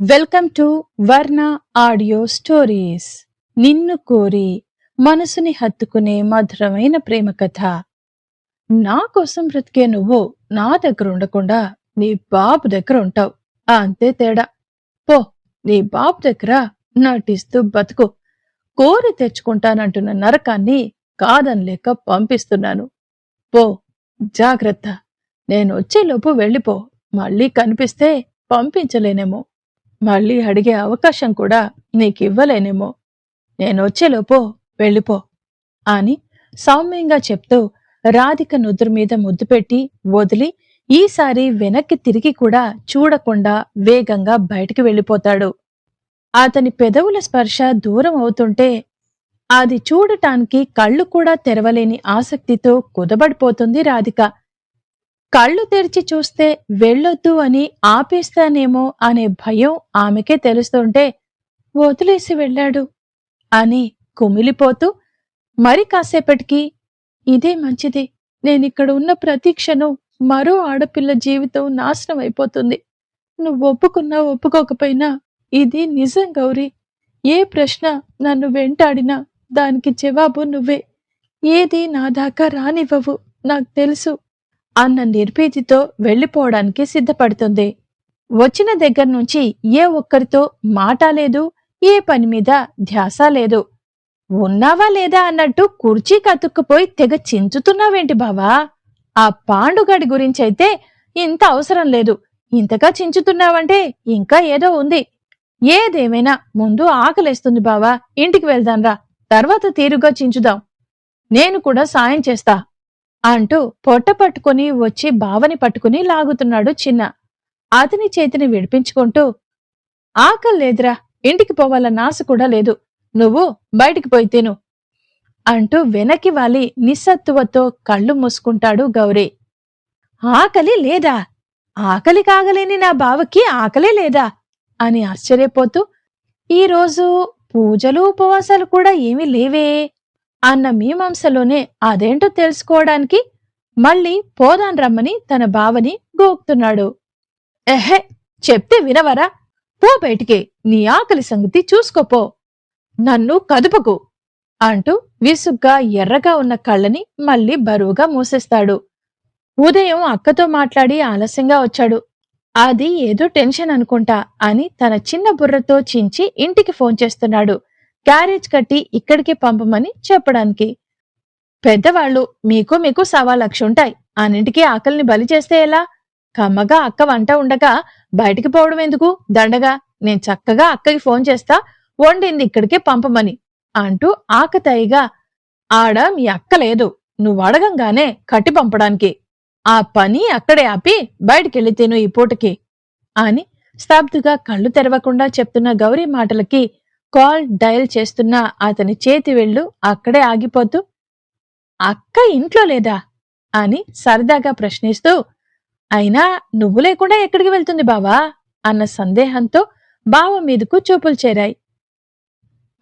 Welcome to Varna audio stories. నిన్ను కోరి మనసుని హత్తుకునే మధురమైన ప్రేమ కథ. నా కోసం బ్రతికే నువ్వు నా దగ్గర ఉండకుండా నీ బాబు దగ్గర ఉంటావు. అంతే తేడా. పో నీ బాబు దగ్గర నటిస్తూ బతుకు. కోరి తెచ్చుకుంటానంటున్న నరకాన్ని కాదనలేక పంపిస్తున్నాను. పో జాగ్రత్త. నేను వచ్చేలోపు వెళ్ళిపో. మళ్ళీ కనిపిస్తే పంపించలేనేమో. మళ్ళీ అడిగే అవకాశం కూడా నీకివ్వలేనేమో. నేను వచ్చేలోపు వెళ్ళిపో అని సౌమ్యంగా చెప్తూ రాధిక నుదురు మీద ముద్దు పెట్టి వదిలి ఈసారి వెనక్కి తిరిగి కూడా చూడకుండా వేగంగా బయటికి వెళ్ళిపోతాడు. అతని పెదవుల స్పర్శ దూరం అవుతుంటే అది చూడటానికి కళ్ళు కూడా తెరవలేని ఆసక్తితో కుదబడిపోతుంది రాధిక. కళ్ళు తెరిచి చూస్తే వెళ్ళొద్దు అని ఆపేస్తానేమో అనే భయం ఆమెకే తెలుస్తుంటే వదిలేసి వెళ్ళాడు అని కుమిలిపోతూ మరి కాసేపటికి ఇదే మంచిది. నేనిక్కడ ఉన్న ప్రతీక్షను మరో ఆడపిల్ల జీవితం నాశనం అయిపోతుంది. నువ్వు ఒప్పుకున్నా ఒప్పుకోకపోయినా ఇది నిజం గౌరీ. ఏ ప్రశ్న నన్ను వెంటాడినా దానికి జవాబు నువ్వే. ఏది నా దాకా రానివ్వవు. నాకు తెలుసు అన్న నిర్భీతితో వెళ్ళిపోవడానికి సిద్ధపడుతుంది. వచ్చిన దగ్గర నుంచి ఏ ఒక్కరితో మాట లేదు ఏ పని మీద ధ్యాస లేదు. ఉన్నావా లేదా అన్నట్టు కుర్చీ కతుక్కుపోయి తెగ చించుతున్నావేంటి బావా? ఆ పాండుగాడి గురించైతే ఇంత అవసరం లేదు. ఇంతగా చించుతున్నావంటే ఇంకా ఏదో ఉంది. ఏదేమైనా ముందు ఆకలేస్తుంది బావా. ఇంటికి వెళ్దాంరా. తర్వాత తీరుగా చించుదాం. నేను కూడా సాయం చేస్తా. అంటూ పొట్ట పట్టుకుని వచ్చి బావని పట్టుకుని లాగుతున్నాడు చిన్న. అతని చేతిని విడిపించుకుంటూ ఆకలి లేదురా ఇంటికి పోవాలన్న ఆశ కూడా లేదు. నువ్వు బయటికి పోయి తిను అంటూ వెనక్కి వాలి నిస్సత్తువతో కళ్ళు మూసుకుంటాడు గౌరీ. ఆకలి లేదా? ఆకలి కాగలేని నా బావకి ఆకలే లేదా? అని ఆశ్చర్యపోతూ ఈరోజు పూజలు ఉపవాసాలు కూడా ఏమీ లేవే. అన్న మీమాంసలోనే అదేంటో తెలుసుకోవడానికి మళ్ళీ పోదాన్ రమ్మని తన బావని గోక్తున్నాడు. ఎహె చెప్తే వినవరా? పో బయటికి నీ ఆకలి సంగతి చూసుకోపో. నన్ను కదుపకు అంటూ విసుగ్గా ఎర్రగా ఉన్న కళ్ళని మళ్ళీ బరువుగా మూసేస్తాడు. ఉదయం అక్కతో మాట్లాడి ఆలస్యంగా వచ్చాడు. అది ఏదో టెన్షన్ అనుకుంటా అని తన చిన్న బుర్రతో చించి ఇంటికి ఫోన్ చేస్తున్నాడు. క్యారేజ్ కట్టి ఇక్కడికి పంపమని చెప్పడానికి. పెద్దవాళ్ళు మీకు మీకు సవా లక్ష ఉంటాయి. అన్నింటికీ ఆకలిని బలి చేస్తే ఎలా? కమ్మగా అక్క వంట ఉండగా బయటికి పోవడం ఎందుకు? దండగా నేను చక్కగా అక్కకి ఫోన్ చేస్తా వండింది ఇక్కడికే పంపమని అంటూ ఆకతాయిగా ఆడ మీ అక్క లేదు నువ్వు అడగంగానే కట్టి పంపడానికి. ఆ పని అక్కడే ఆపి బయటికెళ్ళి తిను ఈ పూటకి అని స్తబ్దుగా కళ్ళు తెరవకుండా చెప్తున్న గౌరీ మాటలకి కాల్ డయల్ చేస్తున్న అతని చేతి వెళ్ళు అక్కడే ఆగిపోతూ అక్క ఇంట్లో లేదా? అని సరదాగా ప్రశ్నిస్తూ అయినా నువ్వు లేకుండా ఎక్కడికి వెళ్తుంది బావా? అన్న సందేహంతో బావ మీదకు చూపులు చేరాయి.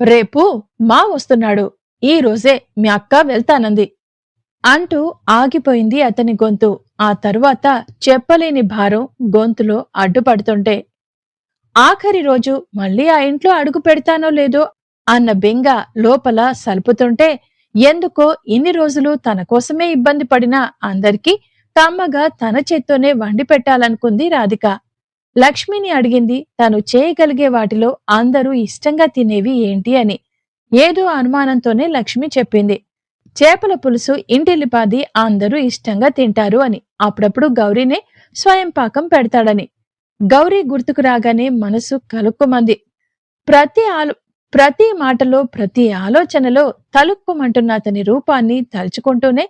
రేపు మా వస్తున్నాడు. ఈ రోజే మీ అక్క వెళ్తానంది అంటూ ఆగిపోయింది అతని గొంతు. ఆ తరువాత చెప్పలేని భారం గొంతులో అడ్డుపడుతుంటే ఆఖరి రోజు మళ్ళీ ఆ ఇంట్లో అడుగు పెడతానో లేదో అన్న బెంగ లోపల సలుపుతుంటే ఎందుకో ఇన్ని రోజులు తన కోసమే ఇబ్బంది పడిన అందరికీ తమ్మగా తన చేత్తోనే వండి పెట్టాలనుకుంది రాధిక. లక్ష్మిని అడిగింది తను చేయగలిగే వాటిలో అందరూ ఇష్టంగా తినేవి ఏంటి అని. ఏదో అనుమానంతోనే లక్ష్మి చెప్పింది. చేపల పులుసు ఇంటిల్లిపాది అందరూ ఇష్టంగా తింటారు అని. అప్పుడప్పుడు గౌరీనే స్వయం పాకం పెడతాడని. గౌరీ గుర్తుకు రాగానే మనసు కలుక్కుమంది. ప్రతి ఆలో ప్రతి మాటలో ప్రతి ఆలోచనలో తలుక్కుమంటున్న అతని రూపాన్ని తలుచుకుంటూనే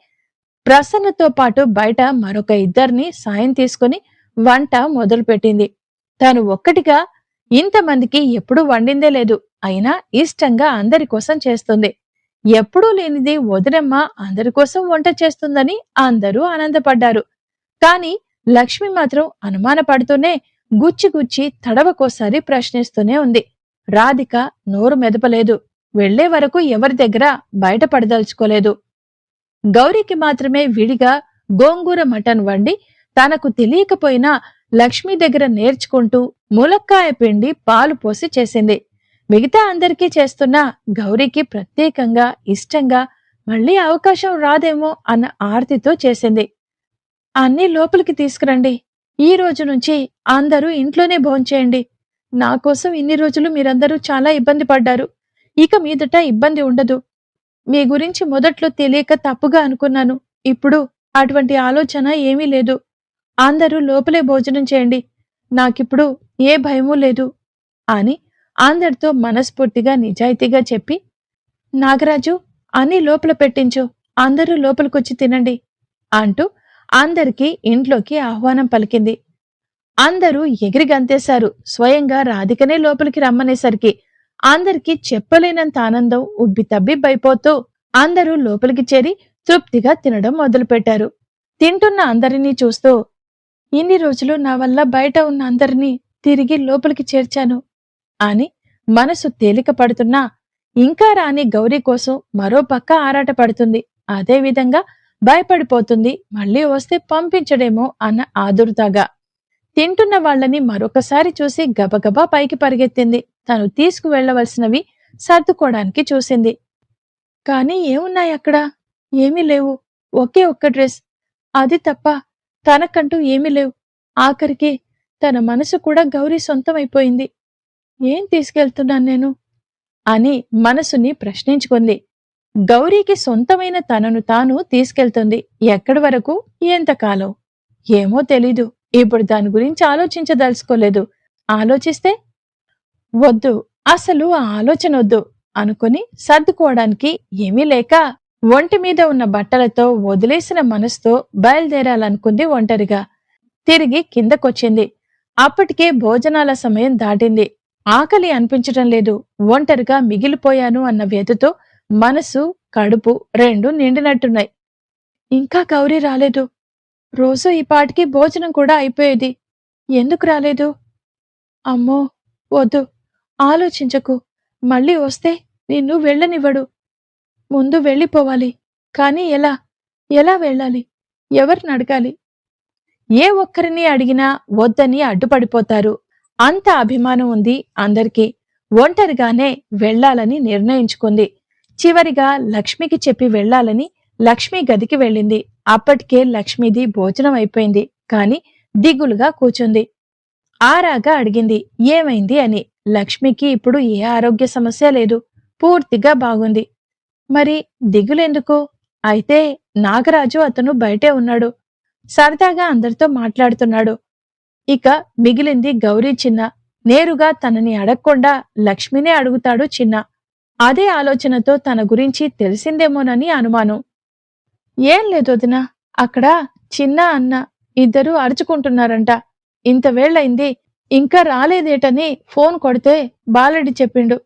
ప్రసన్నతో పాటు బయట మరొక ఇద్దరిని సాయం తీసుకుని వంట మొదలుపెట్టింది. తాను ఒక్కటిగా ఇంతమందికి ఎప్పుడూ వండిందే లేదు. అయినా ఇష్టంగా అందరి కోసం చేస్తుంది. ఎప్పుడూ లేనిది వదినమ్మ అందరి కోసం వంట చేస్తుందని అందరూ ఆనందపడ్డారు. కాని లక్ష్మి మాత్రం అనుమానపడుతూనే గుచ్చి గుచ్చి తడవకోసారి ప్రశ్నిస్తూనే ఉంది. రాధిక నోరు మెదపలేదు. వెళ్ళే వరకు ఎవరి దగ్గర బయటపడదలుచుకోలేదు. గౌరీకి మాత్రమే విడిగా గోంగూర మటన్ వండి తనకు తెలియకపోయినా లక్ష్మి దగ్గర నేర్చుకుంటూ ములక్కాయ పిండి పాలు పోసి చేసింది. మిగతా అందరికీ చేస్తున్న గౌరీకి ప్రత్యేకంగా ఇష్టంగా మళ్ళీ అవకాశం రాదేమో అన్న ఆర్తితో చేసింది. అన్నీ లోపలికి తీసుకురండి. ఈ రోజు నుంచి అందరూ ఇంట్లోనే భోంచేయండి నా కోసం ఇన్ని రోజులు మీరందరూ చాలా ఇబ్బంది పడ్డారు. ఇక మీదట ఇబ్బంది ఉండదు. మీ గురించి మొదట్లో తెలియక తప్పుగా అనుకున్నాను. ఇప్పుడు అటువంటి ఆలోచన ఏమీ లేదు. అందరూ లోపలే భోజనం చేయండి. నాకిప్పుడు ఏ భయమూ లేదు అని అందరితో మనస్ఫూర్తిగా నిజాయితీగా చెప్పి నాగరాజు అన్ని లోపల పెట్టించు. అందరూ లోపలికొచ్చి తినండి అంటూ అందరికీ ఇంట్లోకి ఆహ్వానం పలికింది. అందరూ ఎగిరి గంతేశారు. స్వయంగా రాధికనే లోపలికి రమ్మనేసరికి అందరికీ చెప్పలేనంత ఆనందం ఉబ్బి తబ్బిబ్బైపోతూ అందరూ లోపలికి చేరి తృప్తిగా తినడం మొదలుపెట్టారు. తింటున్న అందరినీ చూస్తూ ఇన్ని రోజులు నా వల్ల బయట ఉన్న అందరినీ తిరిగి లోపలికి చేర్చాను అని మనసు తేలిక పడుతున్నా ఇంకా రాని గౌరీ కోసం మరో పక్క ఆరాట పడుతుంది. అదేవిధంగా భయపడిపోతుంది మళ్ళీ వస్తే పంపించడేమో అన్న ఆదుర్దాగా. తింటున్న వాళ్ళని మరొకసారి చూసి గబగబా పైకి పరిగెత్తింది. తను తీసుకువెళ్ళవలసినవి సర్దుకోవడానికి చూసింది. కాని ఏమున్నాయి అక్కడ? ఏమీ లేవు. ఒకే ఒక్క డ్రెస్. అది తప్ప తనకంటూ ఏమీ లేవు. ఆఖరికి తన మనసు కూడా గౌరీ సొంతమైపోయింది. ఏం తీసుకెళ్తున్నాను నేను? అని మనసుని ప్రశ్నించుకుంది. గౌరీకి సొంతమైన తనను తాను తీసుకెళ్తుంది. ఎక్కడి వరకు? ఎంతకాలం? ఏమో తెలీదు. ఇప్పుడు దాని గురించి ఆలోచించదలుచుకోలేదు. ఆలోచిస్తే? వద్దు. అసలు ఆ ఆలోచన వద్దు అనుకుని సర్దుకోవడానికి ఏమీ లేక ఒంటి మీద ఉన్న బట్టలతో వదిలేసిన మనసుతో బయలుదేరాలనుకుంది ఒంటరిగా. తిరిగి కిందకొచ్చింది. అప్పటికే భోజనాల సమయం దాటింది. ఆకలి అనిపించటం లేదు. ఒంటరిగా మిగిలిపోయాను అన్న వ్యధతో మనసు కడుపు రెండు నిండినట్టున్నాయి. ఇంకా గౌరీ రాలేదు. రోజు ఈ పాటికి భోజనం కూడా అయిపోయేది. ఎందుకు రాలేదు? అమ్మో వద్దు. ఆలోచించకు. మళ్ళీ వస్తే నిన్ను వెళ్ళనివ్వడు. ముందు వెళ్ళిపోవాలి. కాని ఎలా? ఎలా వెళ్ళాలి? ఎవరిని అడగాలి? ఏ ఒక్కరిని అడిగినా వద్దని అడ్డుపడిపోతారు. అంత అభిమానం ఉంది అందరికీ. ఒంటరిగానే వెళ్ళాలని నిర్ణయించుకుంది. చివరిగా లక్ష్మికి చెప్పి వెళ్ళాలని లక్ష్మి గదికి వెళ్ళింది. అప్పటికే లక్ష్మిది భోజనం అయిపోయింది. కాని దిగులుగా కూచుంది. ఆరాగా అడిగింది ఏమైంది అని. లక్ష్మికి ఇప్పుడు ఏ ఆరోగ్య సమస్య లేదు. పూర్తిగా బాగుంది. మరి దిగులెందుకు? అయితే నాగరాజు అతను బయటే ఉన్నాడు. సరదాగా అందరితో మాట్లాడుతున్నాడు. ఇక మిగిలింది గౌరీ చిన్న. నేరుగా తనని అడగకుండా లక్ష్మినే అడుగుతాడు చిన్న. అదే ఆలోచనతో తన గురించి తెలిసిందేమోనని అనుమానం. ఏం లేదు వదిన అక్కడ చిన్న అన్న ఇద్దరూ అరుచుకుంటున్నారంట. ఇంత వేళయింది ఇంకా రాలేదేటని ఫోన్ కొడితే బాలడి చెప్పిండు.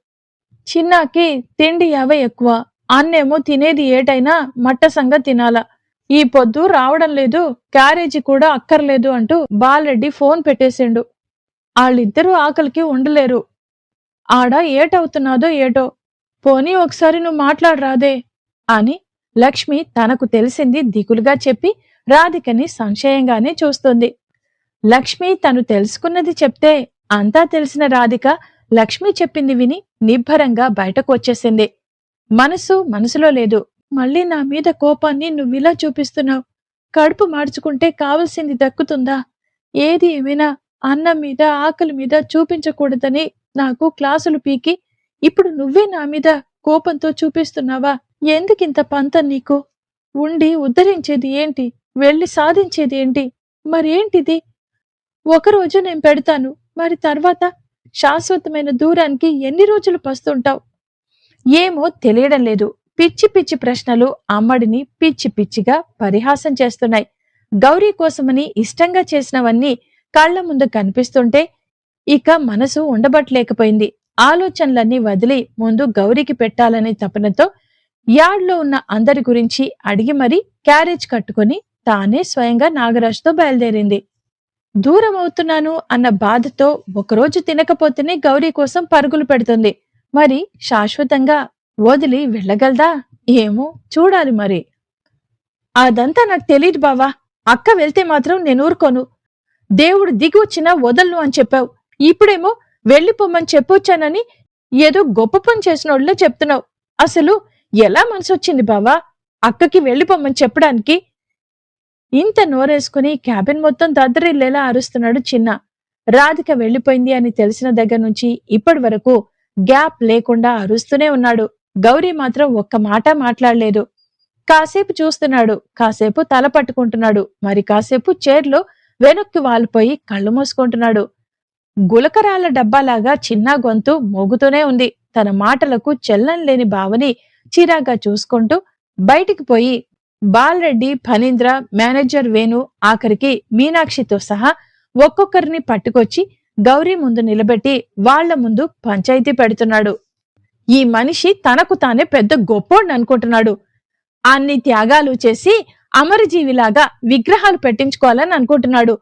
చిన్నాకి తిండి యావ ఎక్కువ అన్నేమో తినేది ఏటైనా మట్టసంగా తినాలా. ఈ పొద్దు రావడం లేదు క్యారేజీ కూడా అక్కర్లేదు అంటూ బాలరెడ్డి ఫోన్ పెట్టేసిండు. వాళ్ళిద్దరూ ఆకలికి ఉండలేరు. ఆడ ఏటవుతున్నాదో ఏటో పోనీ ఒకసారి నువ్వు మాట్లాడరాదే అని లక్ష్మి తనకు తెలిసింది దిగులుగా చెప్పి రాధికని సంశయంగానే చూస్తుంది. లక్ష్మి తను తెలుసుకున్నది చెప్తే అంతా తెలిసిన రాధిక లక్ష్మి చెప్పింది విని నిబ్బరంగా బయటకు వచ్చేసింది. మనసు మనసులో లేదు. మళ్ళీ నా మీద కోపాన్ని నువ్విలా చూపిస్తున్నావు? కడుపు మార్చుకుంటే కావలసింది దక్కుతుందా? ఏది ఏమైనా అన్నం మీద ఆకలి మీద చూపించకూడదని నాకు క్లాసులు పీకి ఇప్పుడు నువ్వే నా మీద కోపంతో చూపిస్తున్నావా? ఎందుకింత పంతం నీకు? ఉండి ఉద్ధరించేది ఏంటి? వెళ్ళి సాధించేది ఏంటి? మరేంటిది? ఒకరోజు నేను పెడతాను. మరి తర్వాత శాశ్వతమైన దూరానికి ఎన్ని రోజులు పస్తుంటావు? ఏమో తెలియడం లేదు. పిచ్చి పిచ్చి ప్రశ్నలు అమ్మడిని పిచ్చి పిచ్చిగా పరిహాసం చేస్తున్నాయి. గౌరీ కోసమని ఇష్టంగా చేసినవన్నీ కళ్ళ ముందు కనిపిస్తుంటే ఇక మనసు ఉండబట్టలేకపోయింది. ఆలోచనలన్నీ వదిలి ముందు గౌరీకి పెట్టాలనే తపనతో యార్డ్లో ఉన్న అందరి గురించి అడిగి మరీ క్యారేజ్ కట్టుకుని తానే స్వయంగా నాగరాజుతో బయలుదేరింది. దూరం అవుతున్నాను అన్న బాధతో ఒకరోజు తినకపోతేనే గౌరీ కోసం పరుగులు పెడుతుంది. మరి శాశ్వతంగా వదిలి వెళ్ళగలదా? ఏమో చూడాలి మరి. అదంతా నాకు తెలియదు బావా. అక్క వెళ్తే మాత్రం నేను ఊరుకోను. దేవుడు దిగి వచ్చినా వదలను అని చెప్పావు. ఇప్పుడేమో వెళ్ళిపోమని చెప్పొచ్చానని ఏదో గొప్ప పని చేసినోళ్ళే చెప్తున్నావు. అసలు ఎలా మనసొచ్చింది బావా? అక్కకి వెళ్ళిపోమని చెప్పడానికి? ఇంత నోరేసుకుని క్యాబిన్ మొత్తం దద్దరిల్లేలా అరుస్తున్నాడు చిన్న. రాధిక వెళ్ళిపోయింది అని తెలిసిన దగ్గర నుంచి ఇప్పటి వరకు గ్యాప్ లేకుండా అరుస్తూనే ఉన్నాడు. గౌరీ మాత్రం ఒక్క మాట మాట్లాడలేదు. కాసేపు చూస్తున్నాడు. కాసేపు తల పట్టుకుంటున్నాడు. మరి కాసేపు చైర్లో వెనక్కి వాలిపోయి కళ్ళు మూసుకుంటున్నాడు. గులకరాల డబ్బాలాగా చిన్న గొంతు మోగుతూనే ఉంది. తన మాటలకు చెల్లం లేని భావని చిరాగా చూసుకుంటూ బయటికి పోయి బాలరెడ్డి ఫణీంద్ర మేనేజర్ వేణు ఆఖరికి మీనాక్షితో సహా ఒక్కొక్కరిని పట్టుకొచ్చి గౌరీ ముందు నిలబెట్టి వాళ్ళ ముందు పంచాయతీ పెడుతున్నాడు. ఈ మనిషి తనకు తానే పెద్ద గొప్పోడిని అనుకుంటున్నాడు. అన్ని త్యాగాలు చేసి అమరజీవిలాగా విగ్రహాలు పెట్టించుకోవాలని అనుకుంటున్నాడు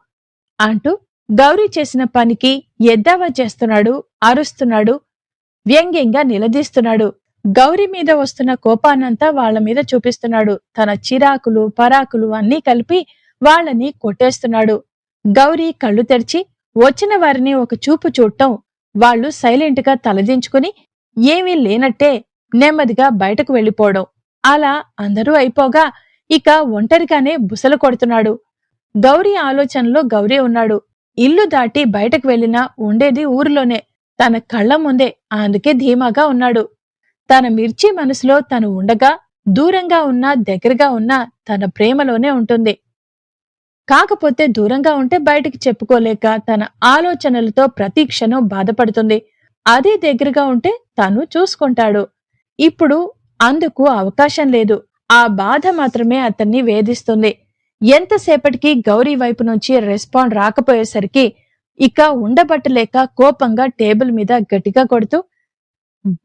అంటూ గౌరీ చేసిన పనికి ఎద్దావా చేస్తున్నాడు అరుస్తున్నాడు వ్యంగ్యంగా నిలదీస్తున్నాడు. గౌరీ మీద వస్తున్న కోపాన్నంతా వాళ్ళ మీద చూపిస్తున్నాడు. తన చిరాకులు పరాకులు అన్నీ కలిపి వాళ్ళని కొట్టేస్తున్నాడు. గౌరీ కళ్ళు తెరిచి వచ్చిన వారిని ఒక చూపు చూడటం వాళ్ళు సైలెంట్గా తలదించుకుని ఏమీ లేనట్టే నెమ్మదిగా బయటకు వెళ్ళిపోవడం. అలా అందరూ అయిపోగా ఇక ఒంటరిగానే బుసలు కొడుతున్నాడు. గౌరీ ఆలోచనలో గౌరీ ఉన్నాడు. ఇల్లు దాటి బయటకు వెళ్ళినా ఉండేది ఊరిలోనే. తన కళ్ళ ముందే అందుకే ధీమాగా ఉన్నాడు. తన మిర్చి మనసులో తను ఉండగా దూరంగా ఉన్నా దగ్గరగా ఉన్నా తన ప్రేమలోనే ఉంటుంది. కాకపోతే దూరంగా ఉంటే బయటికి చెప్పుకోలేక తన ఆలోచనలతో ప్రతి క్షణం బాధపడుతుంది. అదే దగ్గరగా ఉంటే తను చూసుకుంటాడు. ఇప్పుడు అందుకు అవకాశం లేదు. ఆ బాధ మాత్రమే అతన్ని వేధిస్తుంది. ఎంతసేపటికి గౌరీ వైపు నుంచి రెస్పాండ్ రాకపోయేసరికి ఇక ఉండబట్టలేక కోపంగా టేబుల్ మీద గట్టిగా కొడుతూ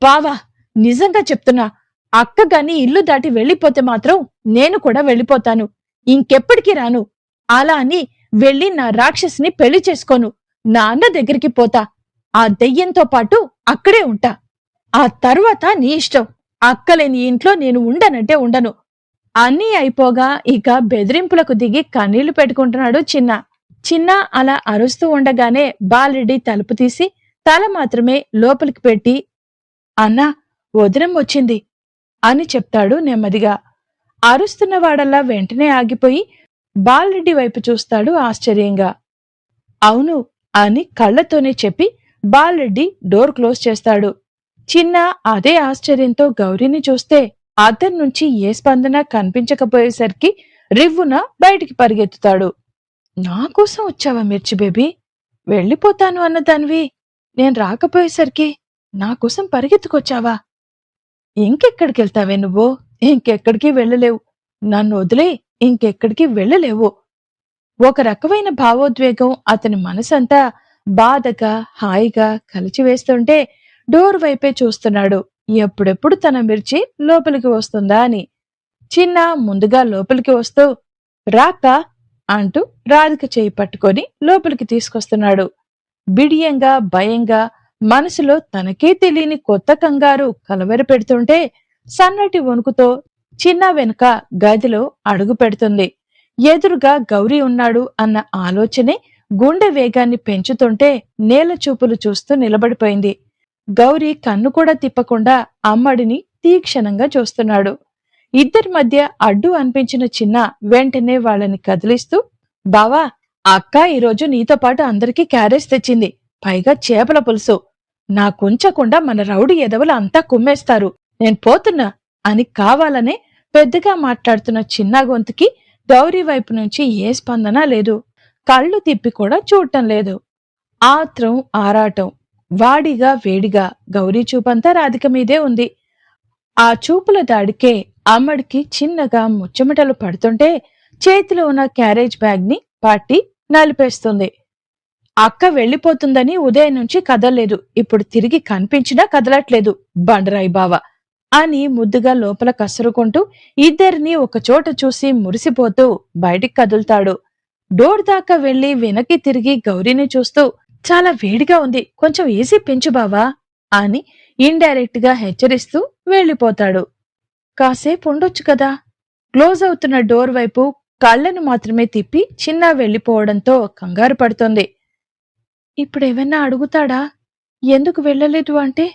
బావా నిజంగా చెప్తున్నా అక్క గాని ఇల్లు దాటి వెళ్ళిపోతే మాత్రం నేను కూడా వెళ్ళిపోతాను. ఇంకెప్పటికీ రాను. అలా అని వెళ్ళి నా రాక్షసిని పెళ్ళి చేసుకోను. నా అన్న దగ్గరికి పోతా. ఆ దెయ్యంతో పాటు అక్కడే ఉంటా. ఆ తర్వాత నీ ఇష్టం. అక్కలేని ఇంట్లో నేను ఉండనంటే ఉండను. అన్నీ అయిపోగా ఇక బెదిరింపులకు దిగి కన్నీళ్ళు పెట్టుకుంటున్నాడు చిన్న. చిన్న అలా అరుస్తూ ఉండగానే బాలరెడ్డి తలుపు తీసి తల మాత్రమే లోపలికి పెట్టి అన్నా వదినం వచ్చింది అని చెప్తాడు నెమ్మదిగా. అరుస్తున్నవాడల్లా వెంటనే ఆగిపోయి బాలరెడ్డి వైపు చూస్తాడు ఆశ్చర్యంగా. అవును అని కళ్ళతోనే చెప్పి బాలరెడ్డి డోర్ క్లోజ్ చేస్తాడు. చిన్న అదే ఆశ్చర్యంతో గౌరీని చూస్తే అతని నుంచి ఏ స్పందన కనిపించకపోయేసరికి రివ్వున బయటికి పరిగెత్తుతాడు. నా కోసం వచ్చావా మిర్చి బేబీ? వెళ్ళిపోతాను అన్న దానివి నేను రాకపోయేసరికి నా కోసం పరిగెత్తుకొచ్చావా? ఇంకెక్కడికి వెళ్తావే నువ్వు? ఇంకెక్కడికి వెళ్ళలేవు. నన్ను వదిలే ఇంకెక్కడికి వెళ్ళలేవు. ఒక రకమైన భావోద్వేగం అతని మనసంతా బాధగా హాయిగా కలిచివేస్తుంటే డోర్ వైపే చూస్తున్నాడు. ఎప్పుడెప్పుడు తన మిర్చి లోపలికి వస్తుందా అని. చిన్న ముందుగా లోపలికి వస్తూ రాక అంటూ రాధిక చేయి పట్టుకొని లోపలికి తీసుకొస్తున్నాడు. బిడియంగా భయంగా మనసులో తనకే తెలియని కొత్త కంగారు కలవరి పెడుతుంటే సన్నటి వణుకుతో చిన్న వెనుక గదిలో అడుగు పెడుతుంది. ఎదురుగా గౌరీ ఉన్నాడు అన్న ఆలోచనే గుండె వేగాన్ని పెంచుతుంటే నేల చూపులు చూస్తూ నిలబడిపోయింది. గౌరీ కన్ను కూడా తిప్పకుండా అమ్మడిని తీక్షణంగా చూస్తున్నాడు. ఇద్దరి మధ్య అడ్డు అనిపించిన చిన్న వెంటనే వాళ్ళని కదిలిస్తూ బావా అక్క ఈరోజు నీతో పాటు అందరికీ క్యారేజ్ తెచ్చింది. పైగా చేపల పులుసు. నా కుంచకుండా మన రౌడీ ఎదవలు అంతా కుమ్మేస్తారు. నేను పోతున్నా అని కావాలనే పెద్దగా మాట్లాడుతున్న చిన్న గొంతుకి గౌరీ వైపు నుంచి ఏ స్పందన లేదు. కళ్ళు తిప్పి కూడా చూడటం లేదు. ఆత్రం ఆరాటం. వాడిగా వేడిగా గౌరీ చూపంతా రాధిక మీదే ఉంది. ఆ చూపుల దాడికే అమ్మడికి చిన్నగా ముచ్చమటలు పడుతుంటే చేతిలో ఉన్న క్యారేజ్ బ్యాగ్ని పట్టి నలిపేస్తుంది. అక్క వెళ్ళిపోతుందని ఉదయం నుంచి కదలలేదు. ఇప్పుడు తిరిగి కనిపించినా కదలట్లేదు. బండరాయి బావ అని ముద్దుగా లోపల కసురుకుంటూ ఇద్దరిని ఒకచోట చూసి మురిసిపోతూ బయటికి కదులుతాడు. డోర్ దాకా వెళ్ళి వెనక్కి తిరిగి గౌరీని చూస్తూ చాలా వేడిగా ఉంది. కొంచెం ఏసీ పెంచు బావా అని ఇండైరెక్ట్గా హెచ్చరిస్తూ వెళ్ళిపోతాడు. కాసేపు ఉండొచ్చు కదా? క్లోజ్ అవుతున్న డోర్ వైపు కళ్ళను మాత్రమే తిప్పి చిన్న వెళ్ళిపోవడంతో కంగారు పడుతోంది. ఇప్పుడేమన్నా అడుగుతాడా? ఎందుకు వెళ్ళలేదు అంటే?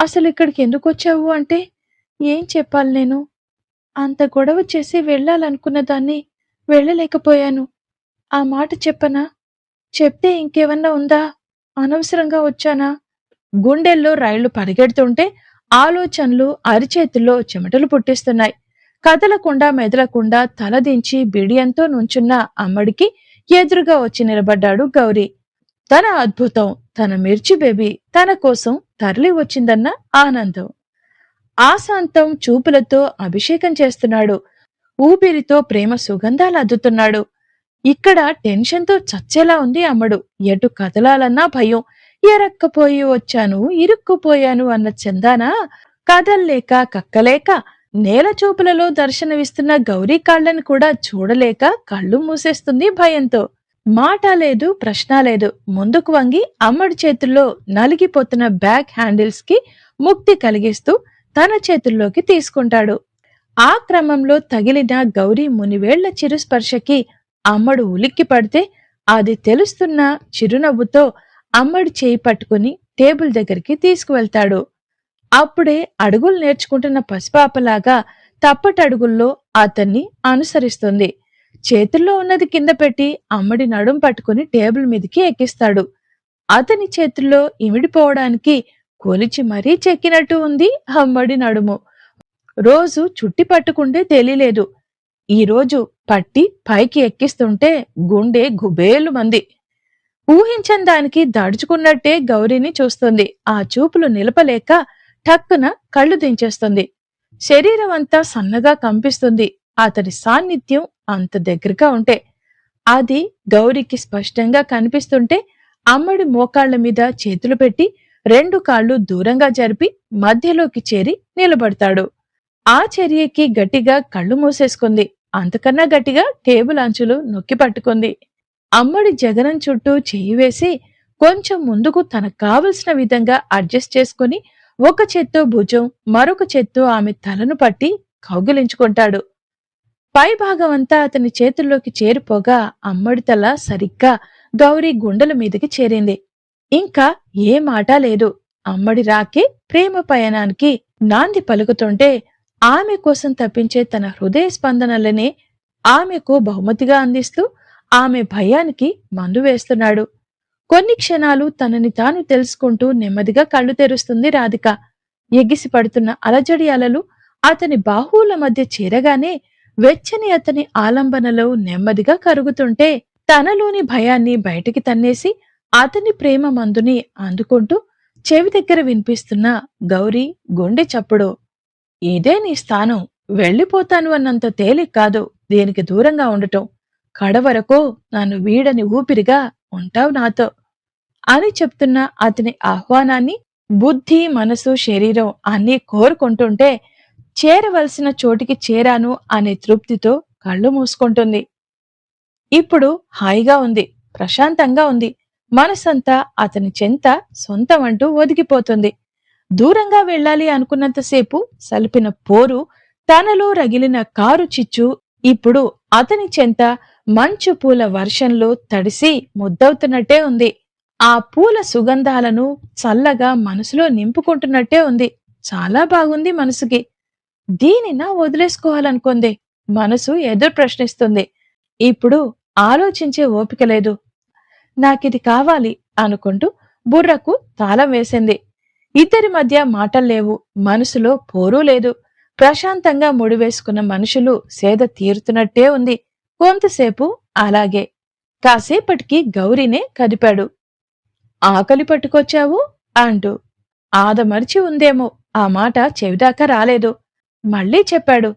అసలు ఇక్కడికి ఎందుకు వచ్చావు అంటే? ఏం చెప్పాలి నేను? అంత గొడవ చేసి వెళ్ళాలనుకున్న దాన్ని వెళ్ళలేకపోయాను. ఆ మాట చెప్పనా? చెప్తే ఇంకేమన్నా ఉందా? అనవసరంగా వచ్చానా? గుండెల్లో రైళ్ళు పరిగెడుతుంటే ఆలోచనలు అరిచేతుల్లో చెమటలు పుట్టిస్తున్నాయి. కదలకుండా మెదలకుండా తలదించి బిడియంతో నుంచున్న అమ్మడికి ఎదురుగా వచ్చి నిలబడ్డాడు గౌరీ. తన అద్భుతం తన మిర్చి బేబీ తన కోసం తరలి వచ్చిందన్న ఆనందం. ఆశాంతం చూపులతో అభిషేకం చేస్తున్నాడు. ఊపిరితో ప్రేమ సుగంధాలు అద్దుతున్నాడు. ఇక్కడ టెన్షన్తో చచ్చేలా ఉంది అమ్మడు. ఎటు కదలాలన్నా భయం. ఎరక్కపోయి వచ్చాను ఇరుక్కుపోయాను అన్న చందాన కదల్లేక కక్కలేక నేల చూపులలో దర్శనమిస్తున్న గౌరీ కాళ్ళని కూడా చూడలేక కళ్ళు మూసేస్తుంది భయంతో. మాట లేదు ప్రశ్న లేదు. ముందుకు వంగి అమ్మడి చేతుల్లో నలిగిపోతున్న బ్యాగ్ హ్యాండిల్స్కి ముక్తి కలిగిస్తూ తన చేతుల్లోకి తీసుకుంటాడు. ఆ క్రమంలో తగిలిన గౌరీ మునివేళ్ళ చిరుస్పర్శకి అమ్మడు ఉలిక్కి పడితే అది తెలుస్తున్న చిరునవ్వుతో అమ్మడి చేయి పట్టుకుని టేబుల్ దగ్గరికి తీసుకువెళ్తాడు. అప్పుడే అడుగులు నేర్చుకుంటున్న పసిపాపలాగా తప్పటడుగుల్లో అతన్ని అనుసరిస్తుంది. చేతుల్లో ఉన్నది కింద పెట్టి అమ్మడి నడుం పట్టుకుని టేబుల్ మీదకి ఎక్కిస్తాడు. అతని చేతుల్లో ఇమిడిపోవడానికి కొలిచి మరీ చెక్కినట్టు ఉంది అమ్మడి నడుము. రోజు చుట్టి పట్టుకుంటే తెలియలేదు. ఈరోజు పట్టి పైకి ఎక్కిస్తుంటే గుండె గుబేలు మంది. ఊహించని దానికి దడుచుకున్నట్టే గౌరీని చూస్తుంది. ఆ చూపులు నిలపలేక టక్కున కళ్ళు దించేస్తుంది. శరీరం అంతా సన్నగా కంపిస్తుంది. అతడి సాన్నిధ్యం అంత దగ్గరగా ఉంటే. అది గౌరికి స్పష్టంగా కనిపిస్తుంటే అమ్మడి మోకాళ్ళ మీద చేతులు పెట్టి రెండు కాళ్ళు దూరంగా జరిపి మధ్యలోకి చేరి నిలబడతాడు. ఆ చర్యకి గట్టిగా కళ్ళు మూసేసుకుంది. అంతకన్నా గట్టిగా టేబుల్ అంచులు నొక్కి పట్టుకుంది. అమ్మడి జగనం చుట్టూ చేయి వేసి కొంచెం ముందుకు తనకు కావలసిన విధంగా అడ్జస్ట్ చేసుకుని ఒక చేత్తో భుజం మరొక చేత్తో ఆమె తలను పట్టి కౌగిలించుకుంటాడు. పై భాగమంతా అతని చేతుల్లోకి చేరిపోగా అమ్మడి తల సరిగ్గా గౌరీ గుండెల మీదకి చేరింది. ఇంకా ఏ మాట లేదు. అమ్మడి రాకే ప్రేమ పయనానికి నాంది పలుకుతుంటే ఆమె కోసం తప్పించే తన హృదయ స్పందనలనే ఆమెకు బహుమతిగా అందిస్తూ ఆమె భయానికి మందు వేస్తున్నాడు. కొన్ని క్షణాలు తనని తాను తెలుసుకుంటూ నెమ్మదిగా కళ్ళు తెరుస్తుంది రాధిక. ఎగిసి పడుతున్న అలజడి అలలు అతని బాహువుల మధ్య చేరగానే వెచ్చని అతని ఆలంబనలో నెమ్మదిగా కరుగుతుంటే తనలోని భయాన్ని బయటికి తన్నేసి అతని ప్రేమ మందుని అందుకుంటూ చెవి దగ్గర వినిపిస్తున్న గౌరీ గుండె చప్పుడు. ఇదే నీ స్థానం. వెళ్ళిపోతాను అన్నంత తేలిక కాదు. దీనికి దూరంగా ఉండటం. కడవరకు నన్ను వీడని ఊపిరిగా ఉంటావు నాతో. అని చెప్తున్న అతని ఆహ్వానాన్ని బుద్ధి మనసు శరీరం అన్నీ కోరుకుంటుంటే చేరవలసిన చోటికి చేరాను అనే తృప్తితో కళ్ళు మూసుకుంటుంది. ఇప్పుడు హాయిగా ఉంది. ప్రశాంతంగా ఉంది. మనసంతా అతని చెంత సొంతం అంటూ ఒదిగిపోతుంది. దూరంగా వెళ్ళాలి అనుకున్నంతసేపు సలిపిన పోరు తనలో రగిలిన కారు చిచ్చు ఇప్పుడు అతని చెంత మంచు పూల వర్షంలో తడిసి ముద్దవుతున్నట్టే ఉంది. ఆ పూల సుగంధాలను చల్లగా మనసులో నింపుకుంటున్నట్టే ఉంది. చాలా బాగుంది మనసుకి. దీనినా వదిలేసుకోవాలనుకుంది. మనసు ఎదురు ప్రశ్నిస్తుంది. ఇప్పుడు ఆలోచించే ఓపిక లేదు. నాకిది కావాలి అనుకుంటూ బుర్రకు తాళం వేసింది. ఇద్దరి మధ్య మాటల్లేవు మనసులో పోరూ లేదు. ప్రశాంతంగా ముడివేసుకున్న మనుషులు సేద తీరుతున్నట్టే ఉంది. కొంతసేపు అలాగే. కాసేపటికి గౌరీనే కదిపాడు. ఆకలి పట్టుకొచ్చావు? అంటూ. ఆదమర్చి ఉందేమో ఆ మాట చెవిదాకా రాలేదు. మళ్ళీ చెప్పాడు.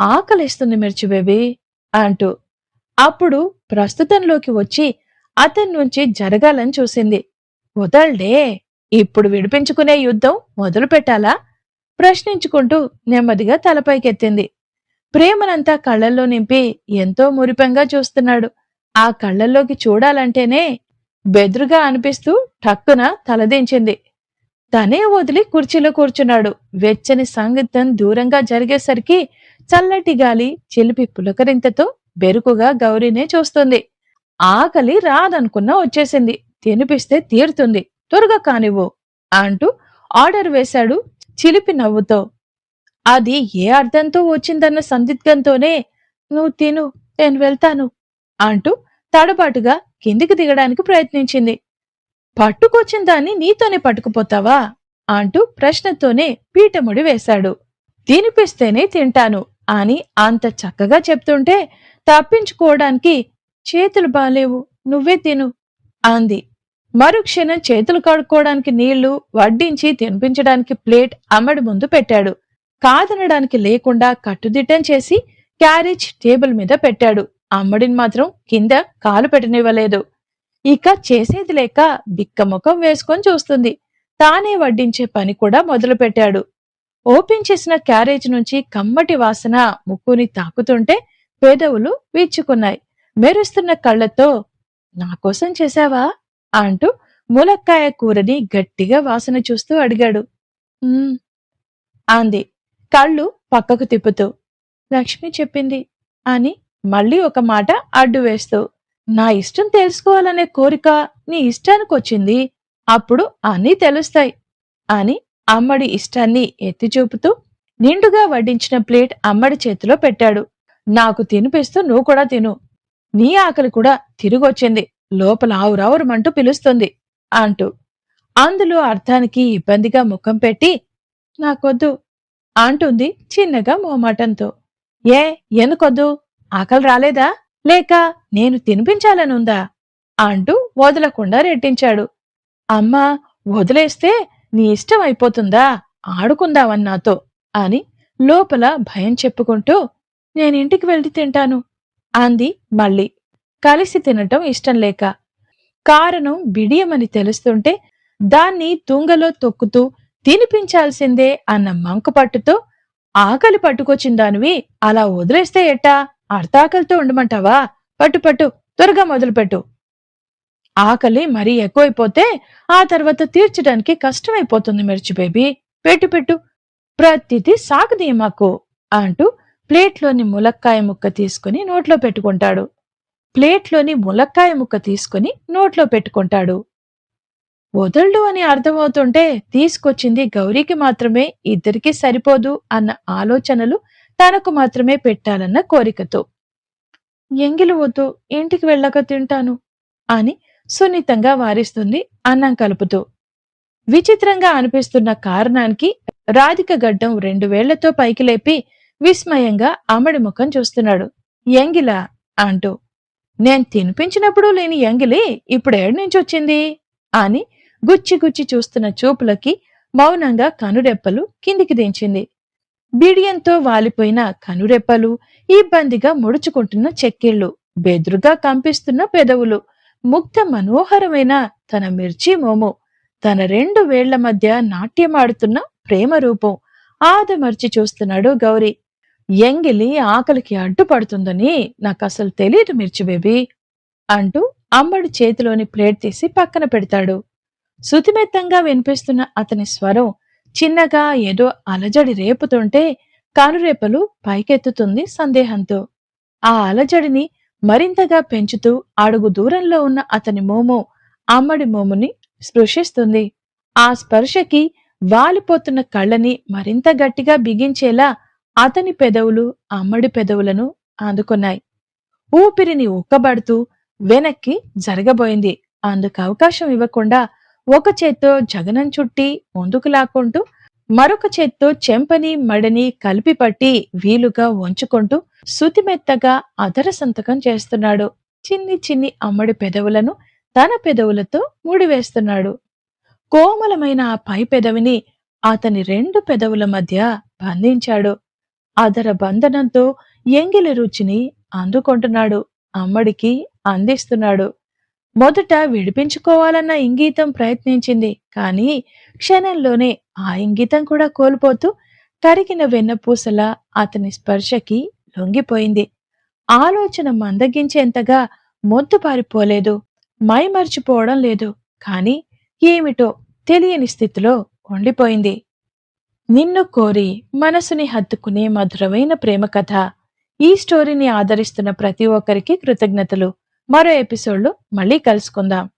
ఆకలిస్తుంది మిర్చి బేబీ అంటూ. అప్పుడు ప్రస్తుతంలోకి వచ్చి అతని నుంచి జరగాలని చూసింది. వదల్డే ఇప్పుడు విడిపించుకునే యుద్ధం మొదలు పెట్టాలా? ప్రశ్నించుకుంటూ నెమ్మదిగా తలపైకెత్తింది. ప్రేమనంతా కళ్ళల్లో నింపి ఎంతో మురిపంగా చూస్తున్నాడు. ఆ కళ్ళల్లోకి చూడాలంటేనే బెదురుగా అనిపిస్తూ టక్కున తలదించింది. తనే వదిలి కుర్చీలో కూర్చున్నాడు. వెచ్చని సంగీతం దూరంగా జరిగేసరికి చల్లటి గాలి చిలిపి పులకరింతతో బెరుకుగా గౌరీనే చూస్తుంది. ఆకలి రాదనుకున్నా వచ్చేసింది. తినిపిస్తే తీరుతుంది. త్వరగా కానివ్వు అంటూ ఆర్డర్ వేశాడు చిలిపి నవ్వుతో. అది ఏ అర్థంతో వచ్చిందన్న సందిగ్ధంతోనే నువ్వు తిను నేను వెళ్తాను అంటూ తడబాటుగా కిందికి దిగడానికి ప్రయత్నించింది. పట్టుకొచ్చిన దాన్ని నీతోనే పట్టుకుపోతావా అంటూ ప్రశ్నతోనే పీటముడి వేశాడు. తినిపిస్తేనే తింటాను అని అంత చక్కగా చెప్తుంటే తప్పించుకోవడానికి చేతులు బాలేవు నువ్వే తిను అంది. మరుక్షణం చేతులు కడుక్కోవడానికి నీళ్ళు వడ్డించి తినిపించడానికి ప్లేట్ అమ్మడి ముందు పెట్టాడు. కాదనడానికి లేకుండా కట్టుదిట్టం చేసి క్యారేజ్ టేబుల్ మీద పెట్టాడు. అమ్మడిని మాత్రం కింద కాలు పెట్టనివ్వలేదు. ఇక చేసేది లేక బిక్కముఖం వేసుకొని చూస్తుంది. తానే వడ్డించే పని కూడా మొదలుపెట్టాడు. ఓపెన్ చేసిన క్యారేజ్ నుంచి కమ్మటి వాసన ముక్కుని తాకుతుంటే పెదవులు వీచుకున్నాయి మెరుస్తున్న కళ్ళతో నా కోసం చేశావా? అంటూ ములక్కాయ కూరని గట్టిగా వాసన చూస్తూ అడిగాడు. అంది. కళ్ళు పక్కకు తిప్పుతూ లక్ష్మి చెప్పింది అని మళ్ళీ ఒక మాట అడ్డు వేస్తూ నా ఇష్టం తెలుసుకోవాలనే కోరిక నీ ఇష్టానికి వచ్చింది అప్పుడు అన్నీ తెలుస్తాయి అని అమ్మడి ఇష్టాన్ని ఎత్తి చూపుతూ నిండుగా వడ్డించిన ప్లేట్ అమ్మడి చేతిలో పెట్టాడు. నాకు తినిపిస్తూ నువ్వు కూడా తిను. నీ ఆకలి కూడా తిరిగొచ్చింది. లోపల ఆవురావురమంటూ పిలుస్తుంది అంటూ. అందులో అర్థానికి ఇబ్బందిగా ముఖం పెట్టి నాకొద్దు అంటుంది చిన్నగా మోమాటంతో ఏ ఎందుకొద్దు? ఆకలి రాలేదా? లేక నేను తినిపించాలనుందా? అంటూ వదలకుండా రెట్టించాడు. అమ్మా వదిలేస్తే నీ ఇష్టం అయిపోతుందా? ఆడుకుందావని నాతో అని లోపల భయం చెప్పుకుంటూ నేనింటికి వెళ్ళి తింటాను అంది మళ్ళీ. కలిసి తినటం ఇష్టం లేక. కారణం బిడియమని తెలుస్తుంటే దాన్ని తుంగలో తొక్కుతూ తినిపించాల్సిందే అన్న మంకుపట్టుతో ఆకలి పట్టుకొచ్చిన దానివి అలా వదిలేస్తే ఎట్టా? అర్థాకలితో ఉండమంటావా? పట్టు పట్టు త్వరగా మొదలుపెట్టు. ఆకలి మరీ ఎక్కువైపోతే ఆ తర్వాత తీర్చడానికి కష్టమైపోతుంది మిర్చి బేబీ. పెట్టు పెట్టు. ప్రతిదీ సాగదీయమాకు అంటూ ప్లేట్లోని ములక్కాయ ముక్క తీసుకుని నోట్లో పెట్టుకుంటాడు. ప్లేట్లోని ములక్కాయ ముక్క తీసుకుని నోట్లో పెట్టుకుంటాడు. వదలడు అని అర్థమవుతుంటే తీసుకొచ్చింది గౌరీకి మాత్రమే ఇద్దరికీ సరిపోదు అన్న ఆలోచనలు తనకు మాత్రమే పెట్టాలన్న కోరికతో. ఎంగిలి వద్దు ఇంటికి వెళ్ళక తింటాను అని సున్నితంగా వారిస్తుంది అన్నం కలుపుతూ. విచిత్రంగా అనిపిస్తున్న కారణానికి రాధిక గడ్డం రెండు వేళ్ళతో పైకి లేపి విస్మయంగా అమ్మడి ముఖం చూస్తున్నాడు. ఎంగిలా అంటూ నేను తినిపించినప్పుడు లేని ఎంగిలి ఇప్పుడు ఏడు నుంచి వచ్చింది? అని గుచ్చి గుచ్చి చూస్తున్న చూపులకి మౌనంగా కనురెప్పలు కిందికి దించింది. బిడియంతో వాలిపోయిన కనురెప్పలు ఇబ్బందిగా ముడుచుకుంటున్న చెక్కిళ్ళు బెదురుగా కంపిస్తున్న పెదవులు ముగ్ధ మనోహరమైన తన మిర్చి మోము తన రెండు వేళ్ళ మధ్య నాట్యమాడుతున్న ప్రేమ రూపం ఆదమర్చి చూస్తున్నాడు గౌరీ. ఎంగిలి ఆకలికి అడ్డుపడుతుందని నాకు అసలు తెలియదు మిర్చి బేబీ అంటూ అమ్మడి చేతిలోని ప్లేట్ తీసి పక్కన పెడతాడు. శుతిమెత్తంగా వినిపిస్తున్న అతని స్వరం చిన్నగా ఏదో అలజడి రేపుతుంటే కానురేపలు పైకెత్తుతుంది సందేహంతో. ఆ అలజడిని మరింతగా పెంచుతూ అడుగు దూరంలో ఉన్న అతని మోము అమ్మడి మోముని స్పృశిస్తుంది. ఆ స్పర్శకి వాలిపోతున్న కళ్ళని మరింత గట్టిగా బిగించేలా అతని పెదవులు అమ్మడి పెదవులను అందుకున్నాయి. ఊపిరిని ఉక్కబడుతూ వెనక్కి జరగబోయింది. అందుకు అవకాశం ఇవ్వకుండా ఒక చేత్తో జగనం చుట్టి ముందుకు లాక్కుంటూ మరొక చేత్తో చెంపని మడని కలిపి పట్టి వీలుగా వంచుకుంటూ శుతిమెత్తగా అదర సంతకం చేస్తున్నాడు. చిన్ని చిన్ని అమ్మడి పెదవులను తన పెదవులతో ముడివేస్తున్నాడు. కోమలమైన ఆ పై పెదవిని అతని రెండు పెదవుల మధ్య బంధించాడు. అదర బంధనంతో ఎంగిలి రుచిని అందుకుంటున్నాడు. అమ్మడికి అందిస్తున్నాడు. మొదట విడిపించుకోవాలన్న ఇంగీతం ప్రయత్నించింది. కానీ క్షణంలోనే ఆ ఇంగితం కూడా కోల్పోతూ కరిగిన వెన్నపూసల అతని స్పర్శకి లొంగిపోయింది. ఆలోచన మందగించేంతగా మొద్దు పారిపోలేదు. మైమర్చిపోవడం లేదు. కానీ ఏమిటో తెలియని స్థితిలో ఉండిపోయింది. నిన్ను కోరి మనసుని హత్తుకునే మధురమైన ప్రేమ కథ. ఈ స్టోరీని ఆదరిస్తున్న ప్రతి ఒక్కరికి కృతజ్ఞతలు. మరో ఎపిసోడ్లో మళ్ళీ కలుసుకుందాం.